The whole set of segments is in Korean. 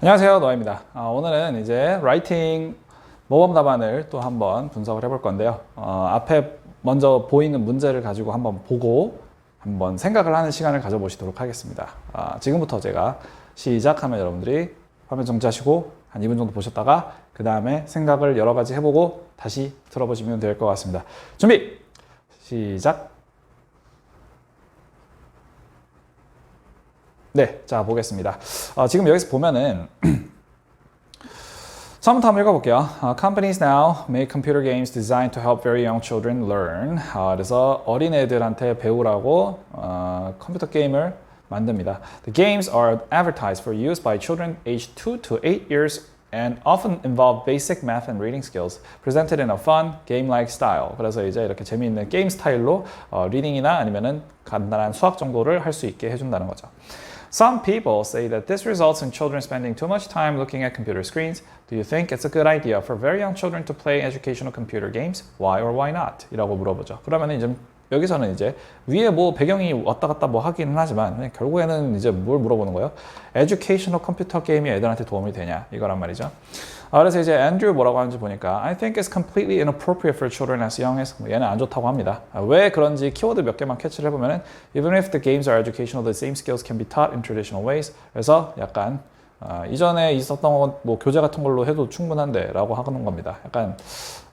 안녕하세요 노아입니다. 아, 오늘은 이제 라이팅 모범 답안을 또 한번 분석을 해볼 건데요. 어, 앞에 먼저 보이는 문제를 가지고 한번 보고 한번 생각을 하는 시간을 가져보시도록 하겠습니다. 아, 지금부터 제가 시작하면 여러분들이 화면 정지하시고 한 2분 정도 보셨다가 그 다음에 생각을 여러 가지 해보고 다시 들어보시면 될 것 같습니다. 준비! 시작 네, 자 보겠습니다. 어, 지금 여기서 보면은 처음부터 한번 읽어볼게요. 어, companies now make computer games designed to help very young children learn. 어, 그래서 어린애들한테 배우라고 어, 컴퓨터 게임을 만듭니다. The games are advertised for use by children aged 2 to 8 years and often involve basic math and reading skills presented in a fun, game-like style. 그래서 이제 이렇게 재미있는 게임 스타일로 어, 리딩이나 아니면은 간단한 수학 정보를 할 수 있게 해준다는 거죠. Some people say that this results in children spending too much time looking at computer screens. Do you think it's a good idea for very young children to play educational computer games? Why or why not? 이라고 물어보죠. 그러면 이제 여기서는 이제 위에 뭐 배경이 왔다 갔다 뭐 하기는 하지만 결국에는 이제 뭘 물어보는 거예요? educational 컴퓨터 게임이 애들한테 도움이 되냐? 이거란 말이죠. 아, 그래서 이제 앤드류 뭐라고 하는지 보니까 I think it's completely inappropriate for children as young as 뭐 얘는 안 좋다고 합니다. 아, 왜 그런지 키워드 몇 개만 캐치를 해보면은 even if the games are educational, the same skills can be taught in traditional ways. 그래서 약간 어, 이전에 있었던 건뭐 교재 같은 걸로 해도 충분한데라고 하는 겁니다. 약간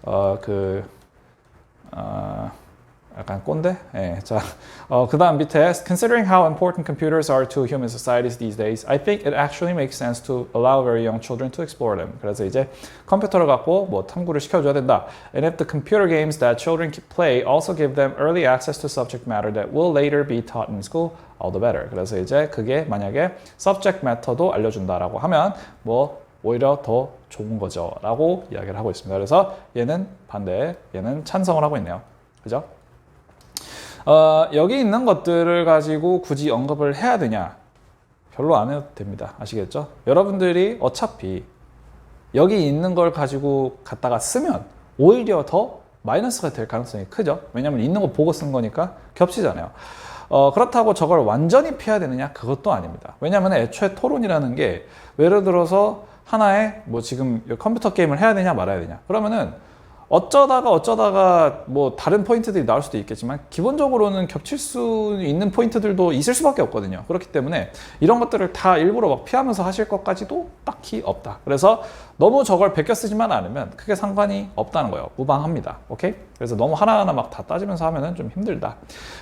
어 그 어, 약간 꼰대? 예, 자, 어, 그 다음 밑에 Considering how important computers are to human societies these days, I think it actually makes sense to allow very young children to explore them. 그래서 이제 컴퓨터를 갖고 뭐 탐구를 시켜줘야 된다. And if the computer games that children play also give them early access to subject matter that will later be taught in school, all the better. 그래서 이제 그게 만약에 subject matter도 알려준다라고 하면 뭐 오히려 더 좋은 거죠. 라고 이야기를 하고 있습니다. 그래서 얘는 반대, 얘는 찬성을 하고 있네요. 그죠? 어, 여기 있는 것들을 가지고 굳이 언급을 해야 되냐? 별로 안 해도 됩니다. 아시겠죠? 여러분들이 어차피 여기 있는 걸 가지고 갖다가 쓰면 오히려 더 마이너스가 될 가능성이 크죠. 왜냐하면 있는 거 보고 쓴 거니까 겹치잖아요. 어, 그렇다고 저걸 완전히 피해야 되느냐? 그것도 아닙니다. 왜냐하면 애초에 토론이라는 게 예를 들어서 하나의 뭐 지금 컴퓨터 게임을 해야 되냐 말아야 되냐? 그러면은 어쩌다가 어쩌다가 뭐 다른 포인트들이 나올 수도 있겠지만 기본적으로는 겹칠 수 있는 포인트들도 있을 수밖에 없거든요. 그렇기 때문에 이런 것들을 다 일부러 막 피하면서 하실 것까지도 딱히 없다. 그래서 너무 저걸 베껴 쓰지만 않으면 크게 상관이 없다는 거예요. 무방합니다. 오케이? 그래서 너무 하나하나 막 다 따지면서 하면은 좀 힘들다.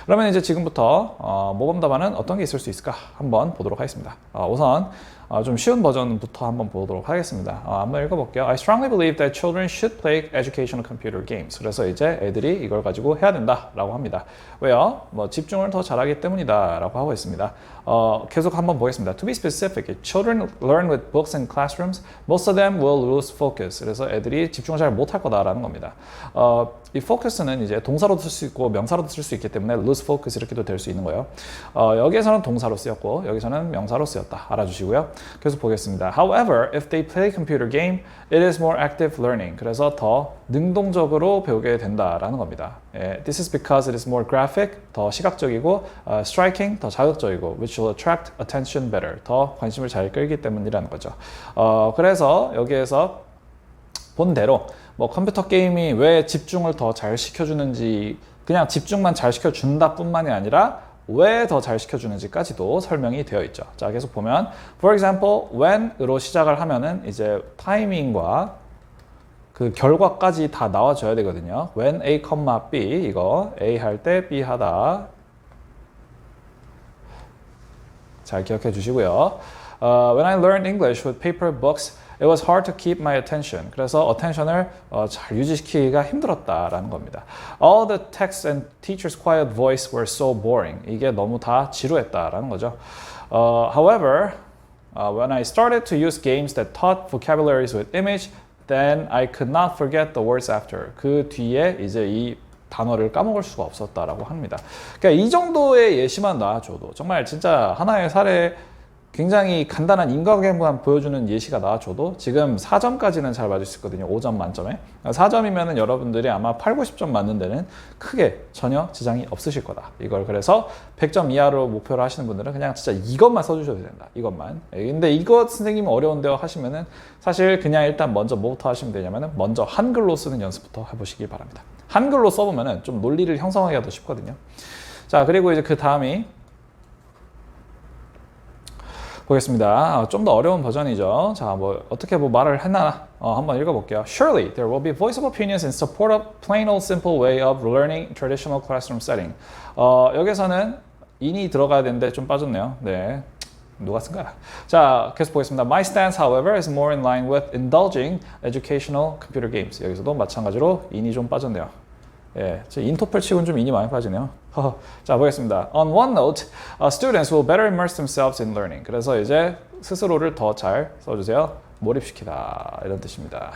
그러면 이제 지금부터 어, 모범 답안은 어떤 게 있을 수 있을까 한번 보도록 하겠습니다. 어, 우선 어, 좀 쉬운 버전부터 한번 보도록 하겠습니다. 어, 한번 읽어볼게요. I strongly believe that children should play educational computer games. 그래서 이제 애들이 이걸 가지고 해야 된다라고 합니다. 왜요? 뭐 집중을 더 잘하기 때문이다라고 하고 있습니다. 어, 계속 한번 보겠습니다. To be specific, if children learn with books in classrooms, most of them will lose focus. 그래서 애들이 집중을 잘 못할 거다라는 겁니다. 어, 이 focus는 이제 동사로도 쓸 수 있고 명사로도 쓸 수 있기 때문에 lose focus 이렇게도 될 수 있는 거예요. 어, 여기에서는 동사로 쓰였고 여기서는 명사로 쓰였다. 알아주시고요. 계속 보겠습니다. However, if they play computer game, it is more active learning. 그래서 더 능동적으로 배우게 된다라는 겁니다. 예, this is because it is more graphic, 더 시각적이고 uh, striking, 더 자극적이고 which will attract attention better. 더 관심을 잘 끌기 때문이라는 거죠. 어, 그래서 여기 에서 본대로 뭐 컴퓨터 게임이 왜 집중을 더 잘 시켜주는지 그냥 집중만 잘 시켜준다 뿐만이 아니라 왜 더 잘 시켜주는지까지도 설명이 되어 있죠. 자, 계속 보면 for example, when으로 시작을 하면은 이제 타이밍과 그 결과까지 다 나와줘야 되거든요. when a, b 이거 a 할 때 b 하다 잘 기억해 주시고요. Uh, when I learned English with paper books, it was hard to keep my attention. 그래서 attention을 어, 잘 유지시키기가 힘들었다라는 겁니다. All the text and teacher's quiet voice were so boring. 이게 너무 다 지루했다라는 거죠. Uh, however, uh, when I started to use games that taught vocabularies with image, then I could not forget the words after. 그 뒤에 이제 이 단어를 까먹을 수가 없었다라고 합니다. 그러니까 이 정도의 예시만 놔줘도 정말 진짜 하나의 사례 굉장히 간단한 인과관계만 보여주는 예시가 나와줘도 지금 4점까지는 잘 맞을 수 있거든요. 5점 만점에. 4점이면 여러분들이 아마 8, 90점 맞는 데는 크게 전혀 지장이 없으실 거다. 이걸 그래서 100점 이하로 목표로 하시는 분들은 그냥 진짜 이것만 써주셔도 된다. 이것만. 예, 근데 이것 선생님 어려운데요 하시면은 사실 그냥 일단 먼저 뭐부터 하시면 되냐면은 먼저 한글로 쓰는 연습부터 해보시기 바랍니다. 한글로 써보면은 좀 논리를 형성하기가 더 쉽거든요. 자, 그리고 이제 그 다음이 보겠습니다. 좀 더 어려운 버전이죠. 자, 뭐 어떻게 뭐 말을 했나 어, 한번 읽어볼게요. Surely there will be voice of opinions in support of plain old simple way of learning traditional classroom setting. 어, 여기서는 in이 들어가야 되는데 좀 빠졌네요. 네. 누가 쓴 거야? 자, 계속 보겠습니다. My stance, however, is more in line with indulging educational computer games. 여기서도 마찬가지로 인이 좀 빠졌네요. 예, 제 인터펠 치고는 좀 인이 많이 빠지네요. 자, 보겠습니다. On one note, uh, students will better immerse themselves in learning. 그래서 이제 스스로를 더 잘 써주세요. 몰입시키다. 이런 뜻입니다.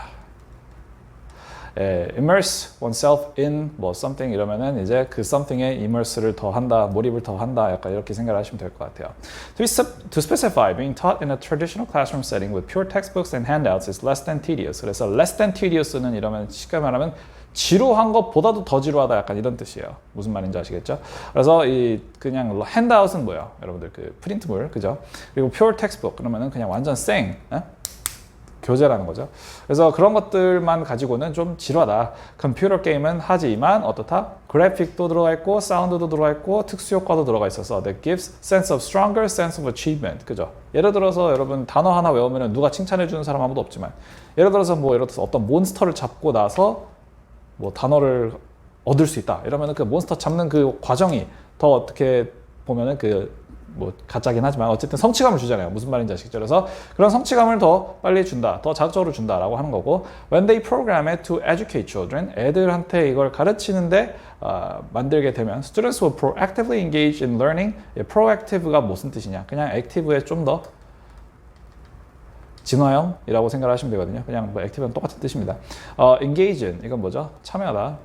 예, immerse oneself in 뭐 something 이러면은 이제 그 something에 immerse를 더 한다, 몰입을 더 한다, 약간 이렇게 생각을 하시면 될 것 같아요. To, to specify, being taught in a traditional classroom setting with pure textbooks and handouts is less than tedious. 그래서 less than tedious는 이러면 쉽게 말하면 지루한 것보다도 더 지루하다 약간 이런 뜻이에요. 무슨 말인지 아시겠죠? 그래서 이 그냥 핸드아웃은 뭐예요? 여러분들 그 프린트물 그죠? 그리고 pure textbook 그러면은 그냥 완전 생 에? 교재라는 거죠. 그래서 그런 것들만 가지고는 좀 지루하다. 컴퓨터 게임은 하지만 어떻다? 그래픽도 들어가 있고 사운드도 들어가 있고 특수 효과도 들어가 있어서 that gives sense of stronger sense of achievement. 그죠? 예를 들어서 여러분 단어 하나 외우면 누가 칭찬해 주는 사람 아무도 없지만 예를 들어서 뭐 예를 들어서 어떤 몬스터를 잡고 나서 뭐 단어를 얻을 수 있다. 이러면은 그 몬스터 잡는 그 과정이 더 어떻게 보면은 그 뭐 가짜긴 하지만 어쨌든 성취감을 주잖아요. 무슨 말인지 아시겠죠? 그래서 그런 성취감을 더 빨리 준다, 더 자극적으로 준다라고 하는 거고 when they program it to educate children, 애들한테 이걸 가르치는데 어, 만들게 되면 students will proactively engage in learning. 예, proactive가 무슨 뜻이냐? 그냥 active에 좀더 진화형이라고 생각을 하시면 되거든요. 그냥 뭐 active랑 똑같은 뜻입니다. 어, engage 이건 뭐죠? 참여하다.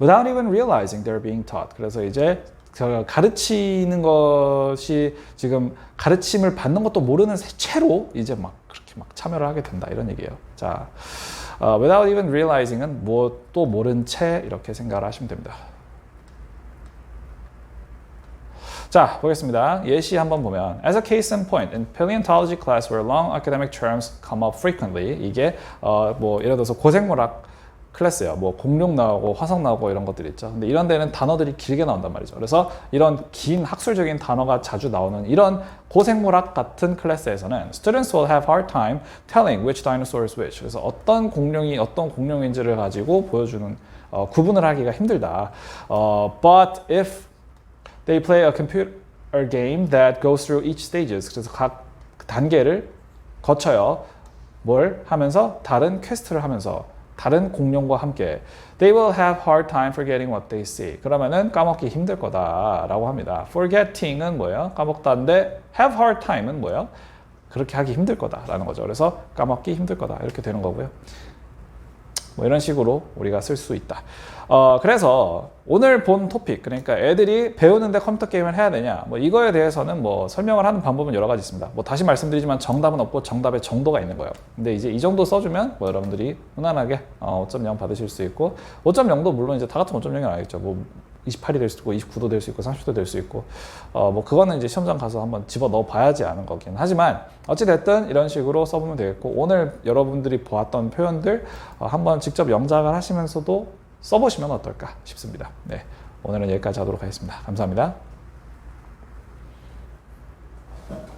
without even realizing they're being taught. 그래서 이제 저 가르치는 것이 지금 가르침을 받는 것도 모르는 채로 이제 막 그렇게 막 참여를 하게 된다 이런 얘기예요. 자, 어, without even realizing은 무엇도 모른 채 이렇게 생각을 하시면 됩니다. 자, 보겠습니다. 예시 한번 보면 As a case in point, in paleontology class where long academic terms come up frequently 이게 어, 뭐 예를 들어서 고생물학 클래스예요. 뭐 공룡 나오고 화성 나오고 이런 것들이 있죠. 근데 이런 데는 단어들이 길게 나온단 말이죠. 그래서 이런 긴 학술적인 단어가 자주 나오는 이런 고생물학 같은 클래스에서는 students will have hard time telling which dinosaur is which. 그래서 어떤 공룡이 어떤 공룡인지를 가지고 보여주는 어, 구분을 하기가 힘들다. 어, but if they play a computer game that goes through each stages. 그래서 각 단계를 거쳐요. 뭘 하면서 다른 퀘스트를 하면서 다른 공룡과 함께 they will have hard time forgetting what they see. 그러면은 까먹기 힘들 거다라고 합니다. forgetting은 뭐예요? 까먹다인데 have hard time은 뭐예요? 그렇게 하기 힘들 거다라는 거죠. 그래서 까먹기 힘들 거다 이렇게 되는 거고요. 뭐 이런 식으로 우리가 쓸 수 있다. 어, 그래서 오늘 본 토픽, 그러니까 애들이 배우는데 컴퓨터 게임을 해야 되냐, 뭐 이거에 대해서는 뭐 설명을 하는 방법은 여러 가지 있습니다. 뭐 다시 말씀드리지만 정답은 없고 정답의 정도가 있는 거예요. 근데 이제 이 정도 써주면 뭐 여러분들이 무난하게 어, 5.0 받으실 수 있고, 5.0도 물론 이제 다 같은 5.0이 아니겠죠. 뭐 28이 될 수 있고 29도 될 수 있고 30도 될 수 있고 어 뭐 그거는 이제 시험장 가서 한번 집어 넣어 봐야지 아는 거긴 하지만 어찌 됐든 이런 식으로 써보면 되겠고 오늘 여러분들이 보았던 표현들 어 한번 직접 영작을 하시면서도 써보시면 어떨까 싶습니다. 네 오늘은 여기까지 하도록 하겠습니다. 감사합니다.